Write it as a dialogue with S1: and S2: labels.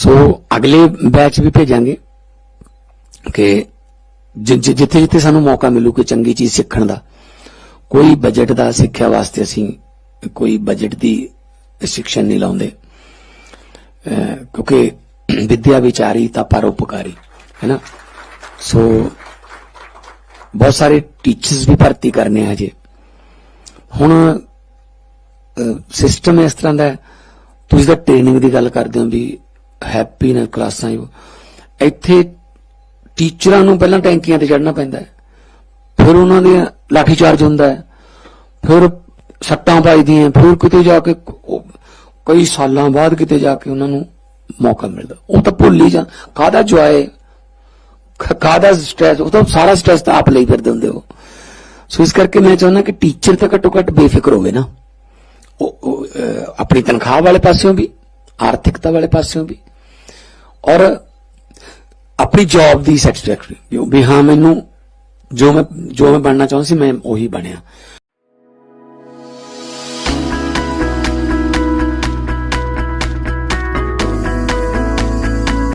S1: ਸੋ ਅਗਲੇ ਬੈਚ ਵੀ ਭੇਜਾਂਗੇ ਕਿ ਜਿੱਥੇ ਜਿੱਥੇ ਸਾਨੂੰ ਮੌਕਾ ਮਿਲੂ ਕੋਈ ਚੰਗੀ ਚੀਜ਼ ਸਿੱਖਣ ਦਾ, ਕੋਈ ਬਜਟ ਦਾ ਸਿੱਖਿਆ ਵਾਸਤੇ ਅਸੀਂ ਕੋਈ ਬਜਟ ਦੀ ਸਿੱਖਿਆ ਨਹੀਂ ਲਾਉਂਦੇ। ਕਿਉਂਕਿ ਵਿਦਿਆ ਵਿਚਾਰੀ ਤਾਂ ਪਰਉਪਕਾਰੀ ਹੈ ਨਾ? ਸੋ ਬਹੁਤ ਸਾਰੇ ਟੀਚਰਸ ਵੀ ਭਰਤੀ ਕਰਨੇ ਆ ਹਜੇ। ਹੁਣ ਸਿਸਟਮ ਇਸ ਤਰ੍ਹਾਂ ਦਾ ਤੁਸੀਂ ਤਾਂ ਟ੍ਰੇਨਿੰਗ ਦੀ ਗੱਲ ਕਰਦੇ ਹੋ ਵੀ ਹੈਪੀ ਨੇ ਕਲਾਸਾਂ ਹੀ ਇੱਥੇ ਟੀਚਰਾਂ ਨੂੰ ਪਹਿਲਾਂ ਟੈਂਕੀਆਂ ਤੇ ਚੜਨਾ ਪੈਂਦਾ ਹੈ। ਫਿਰ ਉਹਨਾਂ ਦੇ ਲਾਠੀ ਚਾਰਜ ਹੁੰਦਾ ਹੈ। ਫਿਰ ਸੱਟਾਂ ਪਾਈਦੀਆਂ ਫਿਰ ਕਿਤੇ ਜਾ ਕੇ ਕਈ ਸਾਲਾਂ ਬਾਅਦ ਕਿਤੇ ਜਾ ਕੇ ਉਹਨਾਂ ਨੂੰ ਮੌਕਾ ਮਿਲਦਾ। ਉਹ ਤਾਂ ਭੁੱਲ ਹੀ ਜਾਂ ਕਾਹਦਾ ਜੁਆਏ ਕਾਹਦਾ ਸਟ੍ਰੈਸ ਉਹ ਤਾਂ ਸਾਰਾ ਸਟ੍ਰੈਸ ਤਾਂ ਆਪ ਲਈ ਫਿਰਦੇ ਹੁੰਦੇ ਹੋ ਸੋ ਇਸ ਕਰਕੇ ਮੈਂ ਚਾਹੁੰਦਾ ਕਿ ਟੀਚਰ ਤਾਂ ਘੱਟੋ ਘੱਟ ਬੇਫਿਕਰ ਹੋਵੇ ਨਾ। ਉਹ ਆਪਣੀ ਤਨਖਾਹ ਵਾਲੇ ਪਾਸਿਓਂ ਵੀ, ਆਰਥਿਕਤਾ ਵਾਲੇ ਪਾਸਿਓਂ ਵੀ। ਔਰ ਆਪਣੀ ਜੌਬ ਦੀ ਸੈਟੀਸਫੈਕਟਰੀ ਵੀ ਹਾਂ, ਮੈਨੂੰ ਜੋ ਮੈਂ ਜੋ ਮੈਂ ਬਣਨਾ ਚਾਹੁੰਦਾ ਸੀ, ਮੈਂ ਉਹੀ ਬਣਿਆ।